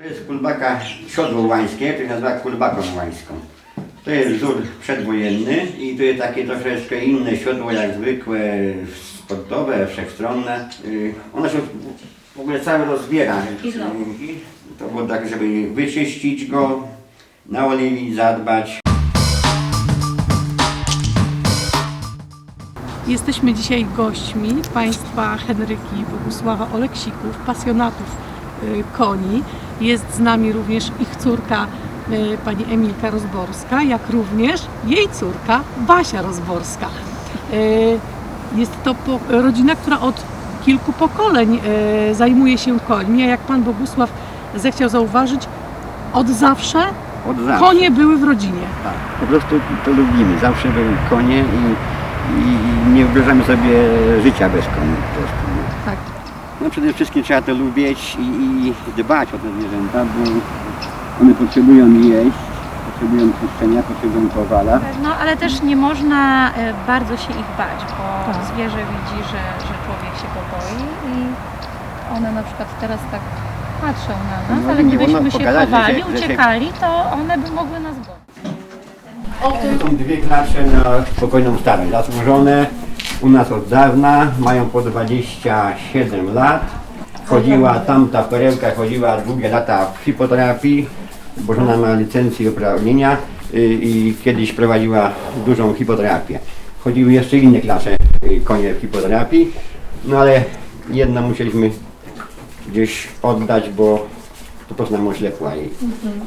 To jest kulbaka siodło łańskie, to się nazywa kulbaką łańską. To jest wzór przedwojenny i to jest takie troszeczkę inne siodło jak zwykłe, sportowe, wszechstronne. Y, Ono się w ogóle całe rozbiera. I To było tak, żeby wyczyścić go, naoliwić, zadbać. Jesteśmy dzisiaj gośćmi państwa Henryki i Bogusława Oleksików, pasjonatów y, koni. Jest z nami również ich córka y, pani Emilka Rozborska, jak również jej córka Basia Rozborska. Y, Jest to rodzina, która od kilku pokoleń y, zajmuje się końmi, a jak pan Bogusław zechciał zauważyć, od zawsze Od zawsze. konie były w rodzinie. Tak, po prostu to lubimy. Zawsze były konie i, i nie wyobrażamy sobie życia bez koni. po prostu? Tak. No przede wszystkim trzeba to lubić i, i dbać o te zwierzęta, bo one potrzebują jeść, potrzebują puszczenia, potrzebują powala. No ale też nie można e, bardzo się ich bać, bo Tak. zwierzę widzi, że, że człowiek się go boi i one na przykład teraz tak patrzą na nas, No, ale nie wolno gdybyśmy się pokazać, że chowali, się- że się- uciekali, to one by mogły nas gonić. Są dwie klasze na spokojną starość, zasłużone u nas od dawna, mają po 27 lat. Chodziła tamta perełka, chodziła długie lata w hipoterapii, bo żona ma licencję i uprawnienia y, i kiedyś prowadziła dużą hipoterapię. Chodziły jeszcze inne klasze y, konie w hipoterapii, no ale jedną musieliśmy gdzieś oddać, bo po prostu oślepła i,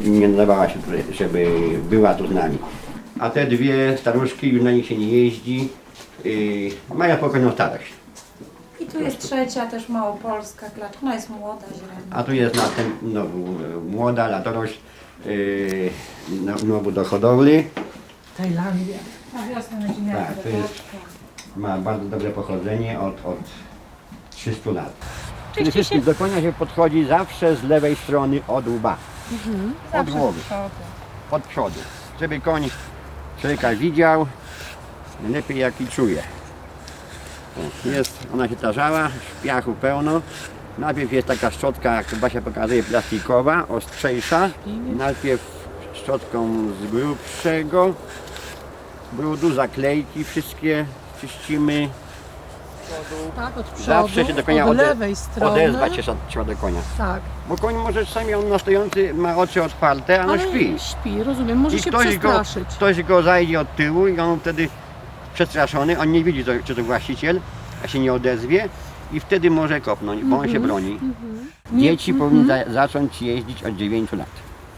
i nie nadawała się, żeby była tu z nami. A te dwie staruszki, już na nich się nie jeździ, yy, mają spokojną starość. I tu jest trzecia też małopolska klaczka, ona jest młoda, zielona. A tu jest następna no, młoda latorość yy, no, znowu do hodowli. Tajlandia. A wiosna na Tak, to jest, ma bardzo dobre pochodzenie od, od 300 lat. Przede wszystkim do konia się podchodzi zawsze z lewej strony od łba, od głowy. od przodu, żeby koń człowieka widział, lepiej jak i czuje. Jest, ona się tarzała, szpiachu pełno. Najpierw jest taka szczotka, jak Basia pokazuje, plastikowa, ostrzejsza. Najpierw szczotką z grubszego brudu, zaklejki wszystkie czyścimy. Tak, od przodu, Zawsze się do konia od lewej strony. Odezwać się trzeba do konia. Tak, Bo koń może czasami on na stojący ma oczy otwarte, a on ale śpi. śpi, rozumiem, może I się ktoś go, przestraszyć. ktoś go zajdzie od tyłu i on wtedy przestraszony, on nie widzi, to, czy to właściciel, a się nie odezwie i wtedy może kopnąć, bo on się broni. Nie- Dzieci powinny za, zacząć jeździć od 9 lat.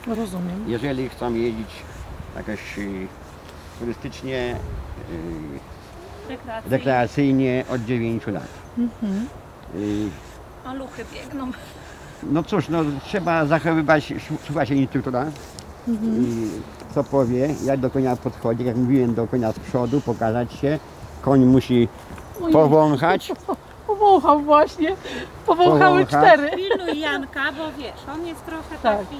Rozumiem. Jeżeli chcą jeździć jakoś y, turystycznie, y, rekreacyjnie od 9 lat. Y, Maluchy biegną. No cóż, no trzeba zachowywać, słuchać się instruktora, i co powie, jak do konia podchodzi, jak mówiłem, do konia z przodu, pokazać się. Koń musi powąchać, Powąchał właśnie. Powąchały Powącha. cztery. Pilnuj Janka, bo wiesz, on jest trochę Tak. taki...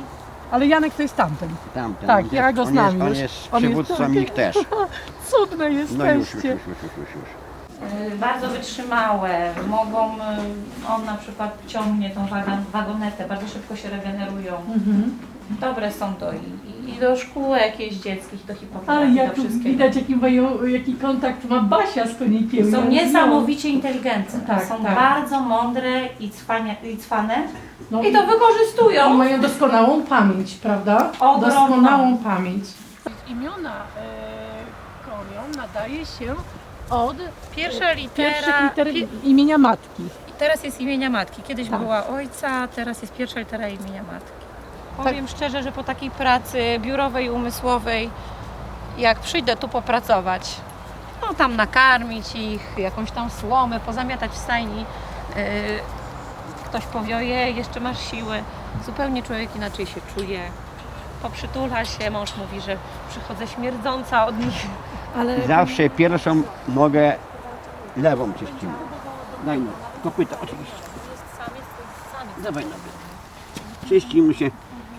Ale Janek to jest tamten. tamten. Tak, ja go on znam jest, on już. jest On jest przywódcą taki- ich też. Cudne No już, już, już, jesteście. już, już, już, już. Y, bardzo wytrzymałe, mogą, y, on na przykład ciągnie tą wagon, wagonetę, bardzo szybko się regenerują. Mhm. Dobre są do, i, i do szkół jakichś dzieckich, do Ale hipoterapii, jak do wszystkiego. widać, jaki, mają, jaki kontakt ma Basia z konikiem. Są Ja niesamowicie inteligentne, Tak, są tak. bardzo mądre i, cwania, i cwane No, i to wykorzystują. Mają doskonałą pamięć, prawda? Ogromną. Doskonałą pamięć. Imiona e, koniom nadaje się od Pierwsza litera, pierwszych liter pi- imienia matki. i teraz jest imienia matki, kiedyś Tak. była ojca, teraz jest pierwsza litera imienia matki. Powiem szczerze, że po takiej pracy biurowej, umysłowej, jak przyjdę tu popracować, no tam nakarmić ich, jakąś tam słomę, pozamiatać w stajni, yy, ktoś powie, ojej, jeszcze masz siłę. Zupełnie człowiek inaczej się czuje. Poprzytula się, mąż mówi, że przychodzę śmierdząca od nich. Ale zawsze pierwszą nogę lewą czyścimy. Daj no, kopyta oczywiście. Dawaj nogę. Czyścimy się,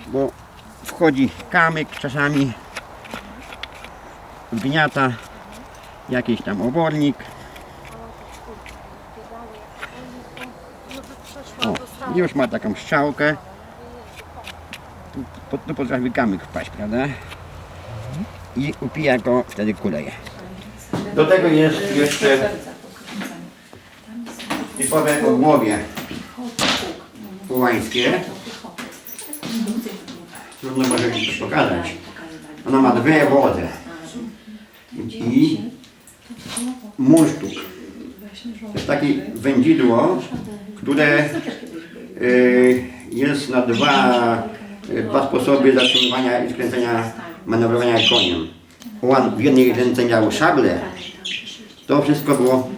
bo wchodzi kamyk czasami, gniata, jakiś tam obornik. O, już ma taką strzałkę. tu, tu potrafi kamyk wpaść, prawda? I upija go, wtedy kuleje. Do tego jest jeszcze typowe ogłowie pułańskie. Trudno może coś pokazać. Ona ma dwie wody i musztuk. To jest takie wędzidło, które y, jest na dwa, y, dwa sposoby zatrzymywania i skręcenia, manewrowania koniem. On w jednej ręce miał szablę, to wszystko było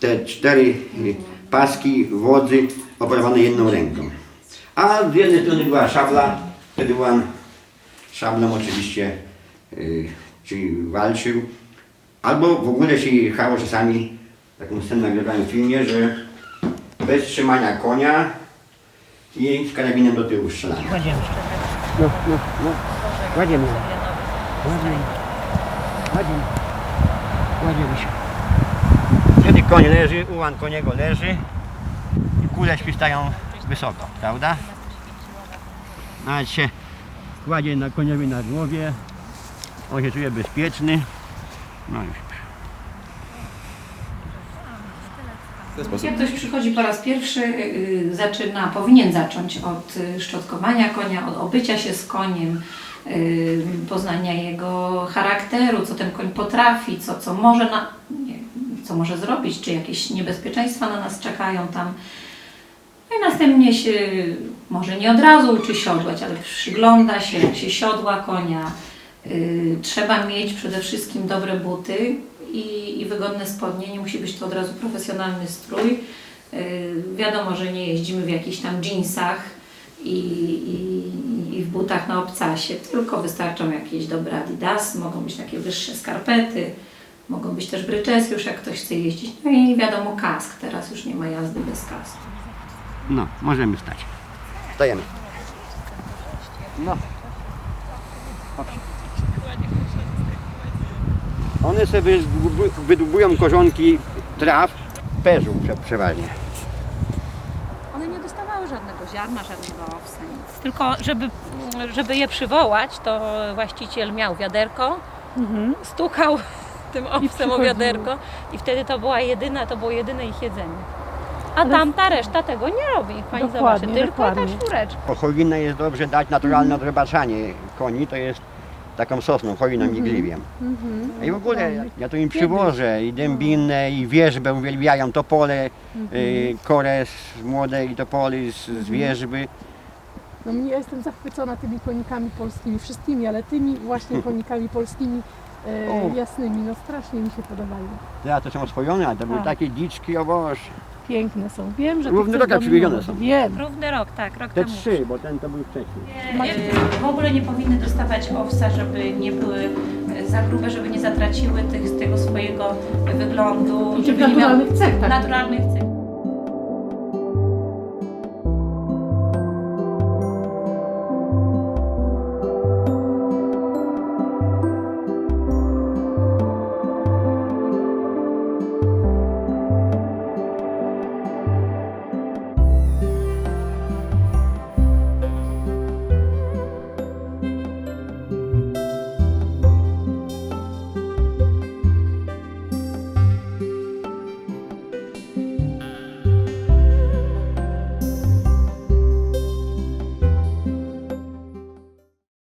te cztery y, paski wodzy operowane jedną ręką. A z jednej strony była szabla, wtedy on szablą oczywiście y, czyli walczył, albo w ogóle się jechało czasami, taką scenę nagrywałem w filmie, że bez trzymania konia i z karabinem do tyłu strzelania. Kładziemy się. No, no, no. Kładziemy. Kładziemy. Kładziemy. Kładziemy się. Wtedy koń leży, ułan koniego leży i kule świstają wysoko, prawda? Nawet się kładzie na koniowi na głowie, on się czuje bezpieczny. No już. Jak ktoś przychodzi po raz pierwszy, y, zaczyna, powinien zacząć od y, szczotkowania konia, od obycia się z koniem, poznania jego charakteru, co ten koń potrafi, co, co może na, nie, co może zrobić, czy jakieś niebezpieczeństwa na nas czekają tam. No i następnie się może nie od razu uczy siodłać, ale przygląda się, jak się siodła konia. Y, trzeba mieć przede wszystkim dobre buty i, i wygodne spodnie. Nie musi być to od razu profesjonalny strój. Y, wiadomo, że nie jeździmy w jakichś tam jeansach i, i w butach na obcasie, tylko wystarczą jakieś dobre adidas, mogą być takie wyższe skarpety, mogą być też bryczesy już jak ktoś chce jeździć. No i wiadomo kask, teraz już nie ma jazdy bez kasku. No, możemy stać. Stajemy. No. One sobie wydłubu- wydłubują korzonki traw, peżu prze, przeważnie. Żadnego ziarna, żadnego owsa, nic. Tylko żeby, żeby je przywołać, to właściciel miał wiaderko, stukał tym owsem o wiaderko i wtedy to była jedyna, to było jedyne ich jedzenie. A tamta reszta tego nie robi, pani zobaczy, Dokładnie, tylko dokładnie. ta czwóreczka. Jest dobrze dać naturalne odrybaczanie koni, to jest taką sosną, choiną igliwiem. I w ogóle ja tu im przywożę i dębinę, i wierzbę uwielbiają, topole, y, korę z młodej topoli z, z wierzby. No mnie ja jestem zachwycona tymi konikami polskimi, wszystkimi, ale tymi właśnie konikami polskimi e, O. jasnymi, no strasznie mi się podobają. Ja to są oswojone, ale to były Tak. takie dziczki, o Boże. Piękne są. Wiem, że Równy rok, jak przywiezione są. Wiem. Równy rok, tak, rok Te temu. trzy, bo ten to był wcześniej. E, W ogóle nie powinny dostawać owsa, żeby nie były za grube, żeby nie zatraciły tych, tego swojego wyglądu. I tych żeby nie miały naturalnych cech, tak? naturalnych cech.